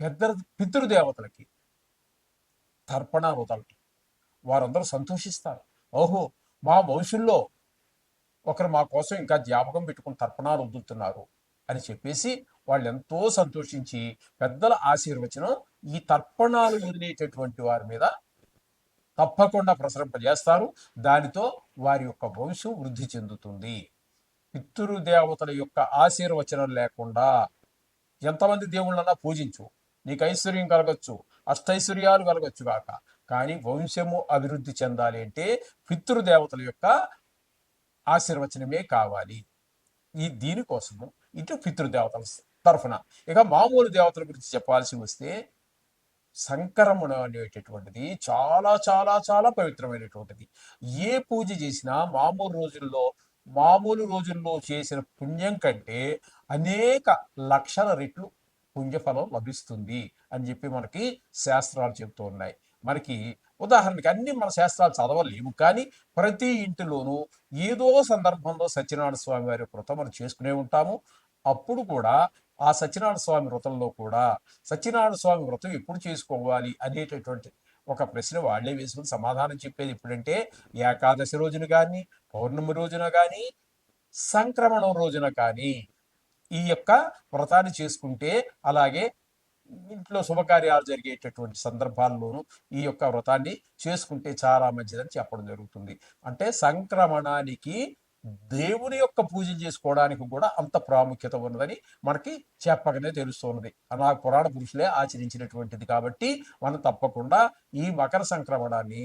పెద్ద పితృదేవతలకి తర్పణ వదలటం. వారందరూ సంతోషిస్తారు. ఓహో మా వంశంలో ఒకరు మా కోసం ఇంకా జ్ఞాపకం పెట్టుకుని తర్పణాలు వదులుతున్నారు అని చెప్పేసి వాళ్ళు ఎంతో సంతోషించి పెద్దల ఆశీర్వచనం ఈ తర్పణాలు వదిలేటటువంటి వారి మీద తప్పకుండా ప్రసరింపజేస్తారు. దానితో వారి యొక్క వంశం వృద్ధి చెందుతుంది. పితృదేవతల యొక్క ఆశీర్వచనం లేకుండా ఎంతమంది దేవుళ్ళన్నా పూజించు. నీకు ఐశ్వర్యం కలగచ్చు అష్టైశ్వర్యాలు కలగచ్చు కాక కానీ వంశము అభివృద్ధి చెందాలి అంటే పితృదేవతల యొక్క ఆశీర్వచనమే కావాలి. ఈ దీనికోసము ఇటు పితృదేవతల తరఫున. ఇక మామూలు దేవతల గురించి చెప్పాల్సి వస్తే సంకరమణ అనేటటువంటిది చాలా చాలా చాలా పవిత్రమైనటువంటిది. ఏ పూజ చేసినా మామూలు రోజుల్లో మామూలు రోజుల్లో చేసిన పుణ్యం కంటే అనేక లక్షల రెట్లు పుణ్యఫలం లభిస్తుంది అని చెప్పి మనకి శాస్త్రాలు చెబుతూ ఉన్నాయి. మనకి ఉదాహరణకి అన్ని మన శాస్త్రాలు చదవలేము కానీ ప్రతి ఇంటిలోనూ ఏదో సందర్భంలో సత్యనారాయణ స్వామి వారి వ్రతం మనం చేసుకునే ఉంటాము. అప్పుడు కూడా ఆ సత్యనారాయణ స్వామి వ్రతంలో కూడా సత్యనారాయణ స్వామి వ్రతం ఎప్పుడు చేసుకోవాలి అనేటటువంటి ఒక ప్రశ్న వాళ్ళే వేసుకుని సమాధానం చెప్పేది ఎప్పుడంటే ఏకాదశి రోజున కానీ పౌర్ణమి రోజున కానీ సంక్రమణం రోజున కానీ ఈ యొక్క వ్రతాన్ని చేసుకుంటే అలాగే ఇంట్లో శుభకార్యాలు జరిగేటటువంటి సందర్భాల్లోనూ ఈ యొక్క వ్రతాన్ని చేసుకుంటే చాలా మంచిదని చెప్పడం జరుగుతుంది. అంటే సంక్రమణానికి దేవుని యొక్క పూజ చేసుకోవడానికి కూడా అంత ప్రాముఖ్యత ఉన్నదని మనకి చెప్పకనే తెలుస్తున్నది అలా పురాణ పురుషులే ఆచరించినటువంటిది కాబట్టి మనం తప్పకుండా ఈ మకర సంక్రమణాన్ని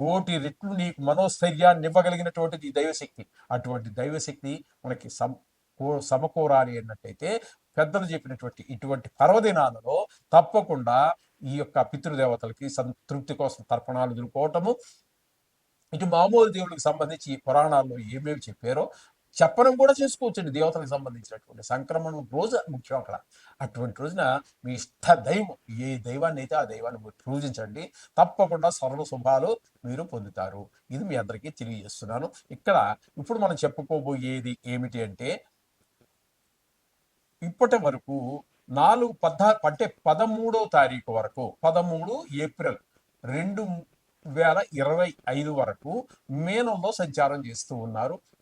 కోటి రెట్లు నీకు మనోస్థైర్యాన్ని ఇవ్వగలిగినటువంటిది దైవశక్తి. అటువంటి దైవశక్తి మనకి సమ సమకూరాలి అన్నట్టయితే పెద్దలు చెప్పినటువంటి ఇటువంటి పర్వదినాలలో తప్పకుండా ఈ యొక్క పితృదేవతలకి సంతృప్తి కోసం తర్పణాలు ఎదుర్కోవటము ఇటు మామూలు దేవుడికి సంబంధించి ఈ పురాణాల్లో ఏమేమి చెప్పారో చెప్పడం కూడా చేసుకోవచ్చండి దేవతలకు సంబంధించినటువంటి సంక్రమణం రోజు ముఖ్యం అక్కడ. అటువంటి రోజున మీ ఇష్ట దైవం ఏ దైవాన్ని అయితే ఆ దైవాన్ని మీరు పూజించండి తప్పకుండా సర్వ శుభాలు మీరు పొందుతారు. ఇది మీ అందరికీ తెలియజేస్తున్నాను. ఇక్కడ ఇప్పుడు మనం చెప్పుకోబోయేది ఏమిటి అంటే ఇప్పటి వరకు నాలుగు పద్నా అంటే పదమూడో తారీఖు వరకు పదమూడు ఏప్రిల్ రెండు వేల ఇరవై ఐదు వరకు మేనంలో సంచారం చేస్తూ ఉన్నారు.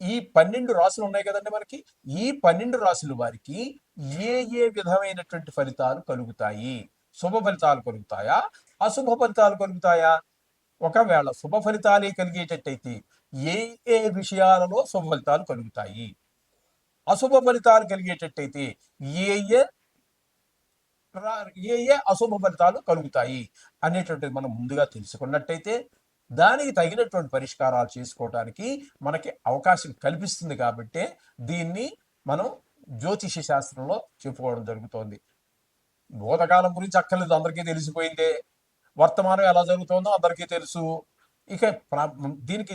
ఈ పన్నెండు రాసులు ఉన్నాయి కదండి మనకి? ఈ పన్నెండు రాసులు వారికి ఏ ఏ విధమైనటువంటి ఫలితాలు కలుగుతాయి? శుభ ఫలితాలు కలుగుతాయా? అశుభ ఫలితాలు కలుగుతాయా? ఒకవేళ శుభ ఫలితాలే కలిగేటట్టయితే ఏ ఏ విషయాలలో శుభ ఫలితాలు కలుగుతాయి? అశుభ ఫలితాలు కలిగేటట్టయితే ఏ ఏ ఏ ఏ అశుభ ఫలితాలు కలుగుతాయి అనేటువంటిది మనం ముందుగా తెలుసుకున్నట్టయితే దానికి తగినటువంటి పరిష్కారాలు చేసుకోవడానికి మనకి అవకాశం కల్పిస్తుంది కాబట్టే దీన్ని మనం జ్యోతిష శాస్త్రంలో చెప్పుకోవడం జరుగుతోంది. భూతకాలం గురించి అక్కర్లేదు అందరికీ తెలిసిపోయిందే. వర్తమానం ఎలా జరుగుతుందో అందరికీ తెలుసు. ఇక దీనికి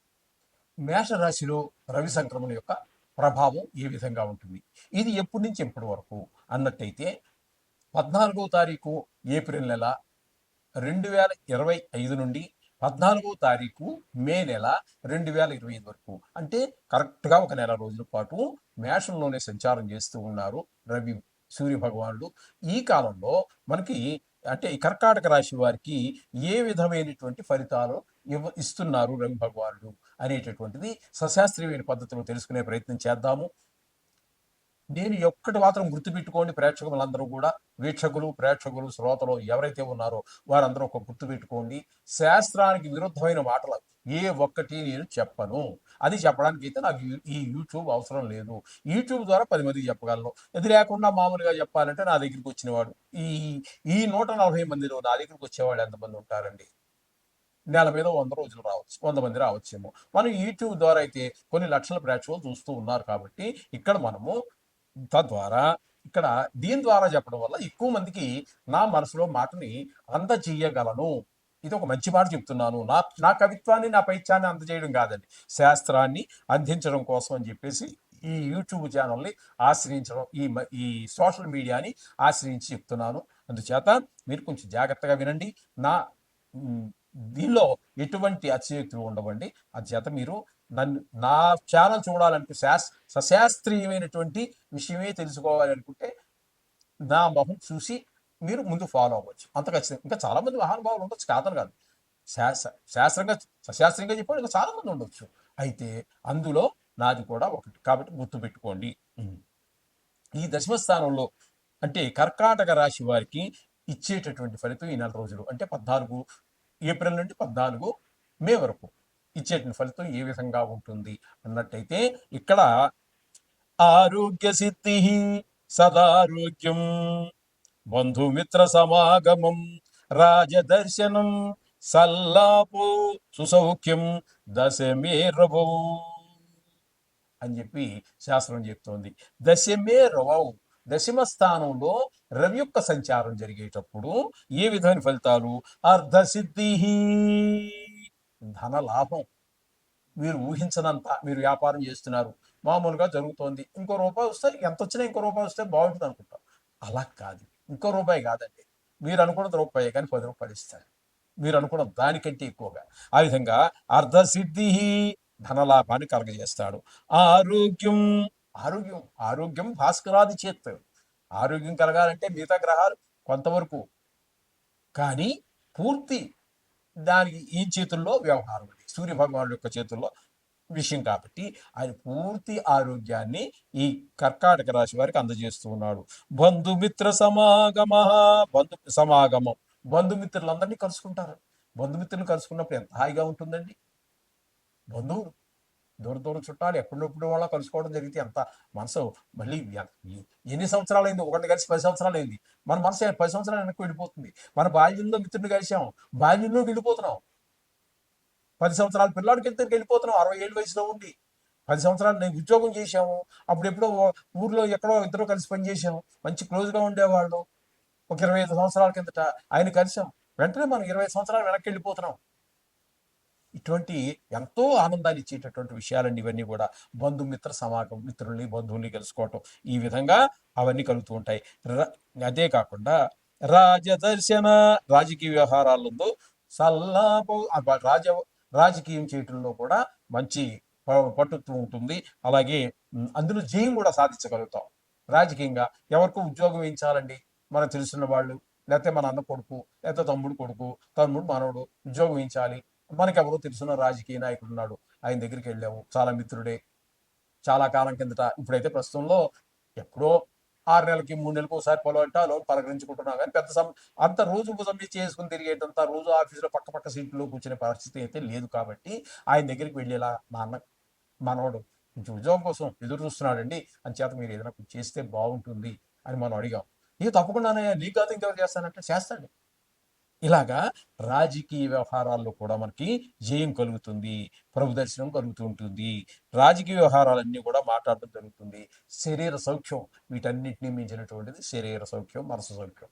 మేష రాశిలో రవి సంక్రమణ యొక్క ప్రభావం ఏ విధంగా ఉంటుంది? ఇది ఎప్పటి నుంచి ఎప్పటి వరకు? అన్నట్టయితే పద్నాలుగో తారీఖు ఏప్రిల్ నెల రెండు వేల ఇరవై ఐదు నుండి పద్నాలుగో తారీఖు మే నెల రెండు వేల ఇరవై ఐదు వరకు. అంటే కరెక్ట్గా ఒక నెల రోజుల పాటు మేషంలోనే సంచారం చేస్తూ ఉన్నారు రవి సూర్య భగవానుడు. ఈ కాలంలో మనకి అంటే కర్కాటక రాశి వారికి ఏ విధమైనటువంటి ఫలితాలు ఇవ్వ ఇస్తున్నారు రవి భగవానుడు? అనేటటువంటిది సశాస్త్రీయమైన పద్ధతిలో తెలుసుకునే ప్రయత్నం చేద్దాము. నేను ఒక్కటి మాత్రం గుర్తుపెట్టుకోండి ప్రేక్షకులందరూ కూడా. వీక్షకులు ప్రేక్షకులు శ్రోతలు ఎవరైతే ఉన్నారో వారందరూ ఒక గుర్తుపెట్టుకోండి. శాస్త్రానికి విరుద్ధమైన మాటలు ఏ ఒక్కటి నేను చెప్పను. అది చెప్పడానికి అయితే నాకు ఈ యూట్యూబ్ అవసరం లేదు. యూట్యూబ్ ద్వారా పది మందికి చెప్పగలను. ఇది లేకుండా మామూలుగా చెప్పాలంటే నా దగ్గరికి వచ్చినవాడు ఈ ఈ నూట నలభై మందిలో నా దగ్గరికి వచ్చేవాళ్ళు ఎంతమంది ఉంటారండి? నెల మీద వంద రోజులు రావచ్చు వంద మంది రావచ్చేమో. మనం యూట్యూబ్ ద్వారా అయితే కొన్ని లక్షల ప్రేక్షకులు చూస్తూ ఉన్నారు కాబట్టి ఇక్కడ మనము తద్వారా ఇక్కడ దీని ద్వారా చెప్పడం వల్ల ఎక్కువ మందికి నా మనసులో మాటని అందజేయగలను. ఇది ఒక మంచి మాట చెప్తున్నాను. నా నా కవిత్వాన్ని నా పైత్యాన్ని అందజేయడం కాదండి. శాస్త్రాన్ని అందించడం కోసం అని చెప్పేసి ఈ యూట్యూబ్ ఛానల్ని ఆశ్రయించడం ఈ ఈ సోషల్ మీడియాని ఆశ్రయించి చెప్తున్నాను. అందుచేత మీరు కొంచెం జాగ్రత్తగా వినండి. నా దీనిలో ఎటువంటి అతిశయోక్తులు ఉండవండి. అందుచేత మీరు నన్ను నా ఛానల్ చూడాలంటే శాస్ సశాస్త్రీయమైనటువంటి విషయమే తెలుసుకోవాలి అనుకుంటే నా మొహం చూసి మీరు ముందు ఫాలో అవ్వచ్చు. అంత ఖచ్చితంగా. ఇంకా చాలా మంది మహానుభావులు ఉండొచ్చు కాదని కాదు. శాస్త్ర శాస్త్రంగా సశాస్త్రంగా చెప్పాడు ఇంకా చాలా మంది ఉండొచ్చు. అయితే అందులో నాది కూడా ఒకటి. కాబట్టి గుర్తుపెట్టుకోండి. ఈ దశమ స్థానంలో అంటే కర్కాటక రాశి వారికి ఇచ్చేటటువంటి ఫలితం ఈ నెల రోజులు. అంటే పద్నాలుగు ఏప్రిల్ నుండి పద్నాలుగు మే వరకు ఇచ్చేటువంటి ఫలితం ఏ విధంగా ఉంటుంది అన్నట్టయితే ఇక్కడ ఆరోగ్య సిద్ధి సదారోగ్యం బంధుమిత్ర సమాగమం రాజదర్శనం సల్లాపు సుసౌఖ్యం దశమే రవౌ అని చెప్పి శాస్త్రం చెప్తోంది. దశమే రవౌ దశమ స్థానంలో రవి యొక్క సంచారం జరిగేటప్పుడు ఏ విధమైన ఫలితాలు? అర్ధసిద్ధి ధన లాభం మీరు ఊహించనంత మీరు వ్యాపారం చేస్తున్నారు. మామూలుగా జరుగుతోంది. ఇంకో రూపాయి వస్తే ఎంత వచ్చినా ఇంకో రూపాయి వస్తే బాగుంటుంది అనుకుంటాం. అలా కాదు. ఇంకో రూపాయి కాదండి. మీరు అనుకున్నది రూపాయి కానీ పది రూపాయలు ఇస్తారు. మీరు అనుకున్న దానికంటే ఎక్కువగా. ఆ విధంగా అర్ధసిద్ధి ధనలాభాన్ని కలగజేస్తాడు. ఆరోగ్యం. ఆరోగ్యం ఆరోగ్యం భాస్కరాది చేత్ ఆరోగ్యం కలగాలంటే మిగతా గ్రహాలు కొంతవరకు. కానీ పూర్తి దానికి ఈ చేతుల్లో వ్యవహారం అండి. సూర్య భగవానుడు యొక్క చేతుల్లో విషయం కాబట్టి ఆయన పూర్తి ఆరోగ్యాన్ని ఈ కర్కాటక రాశి వారికి అందజేస్తూ ఉన్నాడు. బంధుమిత్ర సమాగమ బంధు సమాగమం. బంధుమిత్రులందరినీ కలుసుకుంటారు. బంధుమిత్రులు కలుసుకున్నప్పుడు ఎంత హాయిగా ఉంటుందండి? బంధువులు. దూర దూరం చుట్టాలు ఎప్పుడప్పుడు వాళ్ళ కలుసుకోవడం జరిగితే ఎంత మనసు మళ్ళీ ఎన్ని సంవత్సరాలు అయింది ఒకటి కలిసి పది సంవత్సరాలు అయింది మన మనసు పది సంవత్సరాలు వెనక్కి వెళ్ళిపోతుంది. మన బాల్యంలో మిత్రుడిని కలిసాం. బాల్యంలోకి వెళ్ళిపోతున్నాం. పది సంవత్సరాల పిల్లాడికి వెళ్తే వెళ్ళిపోతున్నాం. అరవై ఏళ్ళ వయసులో ఉండి. పది సంవత్సరాలు నేను ఉద్యోగం చేశాము. అప్పుడు ఎప్పుడో ఊర్లో ఎక్కడో ఇద్దరు కలిసి పనిచేసాము మంచి క్లోజ్గా ఉండేవాళ్ళు. ఒక ఇరవై ఐదు సంవత్సరాల కిందట ఆయన కలిసాం. వెంటనే మనం ఇరవై సంవత్సరాలు వెనక్కి వెళ్ళిపోతున్నాం. ఇటువంటి ఎంతో ఆనందాన్ని ఇచ్చేటటువంటి విషయాలండి ఇవన్నీ కూడా బంధుమిత్ర సమాగం మిత్రుల్ని బంధువుల్ని కలుసుకోవటం ఈ విధంగా అవన్నీ కలుగుతూ ఉంటాయి. అదే కాకుండా రాజదర్శన రాజకీయ వ్యవహారాలలో సల్లాప రాజ రాజకీయం చేయటంలో కూడా మంచి ప- పట్టుత్వం ఉంటుంది. అలాగే అందులో జయం కూడా సాధించగలుగుతాం. రాజకీయంగా ఎవరికి ఉద్యోగం వేయించాలండి మనకు తెలిసిన వాళ్ళు లేకపోతే మన అన్న కొడుకు లేకపోతే తమ్ముడు కొడుకు తమ్ముడు మనవడు ఉద్యోగం వేయించాలి మనకెవరో తెలుసున్న రాజకీయ నాయకుడు ఉన్నాడు. ఆయన దగ్గరికి వెళ్ళాము. చాలా మిత్రుడే. చాలా కాలం కిందట. ఇప్పుడైతే ప్రస్తుతంలో ఎప్పుడో ఆరు నెలలకి మూడు నెలలకు ఒకసారి పొలవటాలో పలకరించుకుంటున్నాం. కానీ పెద్ద సమ అంత రోజు భుజం మీద చేసుకుని తిరిగేటంత రోజు ఆఫీసులో పక్క పక్క సీట్లో కూర్చునే పరిస్థితి అయితే లేదు కాబట్టి ఆయన దగ్గరికి వెళ్ళేలా మా అన్న మనవడు కొంచెం ఉద్యోగం కోసం ఎదురు చూస్తున్నాడండి. అని చేత మీరు ఏదైనా చేస్తే బాగుంటుంది అని మనం అడిగాం. ఇది తప్పకుండానే నీకు కాదు ఇంకెవరు చేస్తానంటే చేస్తాడు. ఇలాగా రాజకీయ వ్యవహారాల్లో కూడా మనకి జయం కలుగుతుంది ప్రభు దర్శనం కలుగుతూ ఉంటుంది రాజకీయ వ్యవహారాలన్నీ కూడా మాట్లాడడం జరుగుతుంది. శరీర సౌఖ్యం వీటన్నిటిని మించినటువంటిది శరీర సౌఖ్యం మనసు సౌఖ్యం.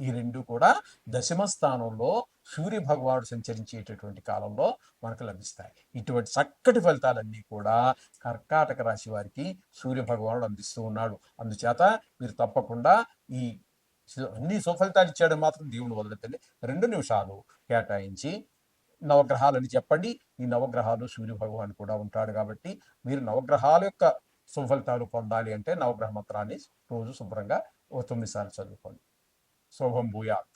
ఈ రెండు కూడా దశమ స్థానంలో సూర్య భగవానుడు సంచరించేటటువంటి కాలంలో మనకు లభిస్తాయి. ఇటువంటి చక్కటి ఫలితాలన్నీ కూడా కర్కాటక రాశి వారికి సూర్య భగవానుడు అందిస్తూ ఉన్నాడు. అందుచేత మీరు తప్పకుండా ఈ అన్ని సుఫలితాలు ఇచ్చాడు మాత్రం దేవుని వదలతండి రెండు నిమిషాలు కేటాయించి నవగ్రహాలని చెప్పండి. ఈ నవగ్రహాలు సూర్య భగవాన్ కూడా ఉంటాడు కాబట్టి మీరు నవగ్రహాల యొక్క సుఫలితాలు పొందాలి అంటే నవగ్రహ మంత్రాన్ని రోజు శుభ్రంగా ఓ తొమ్మిది సార్లు చదువుకోండి. శుభం భూయాలు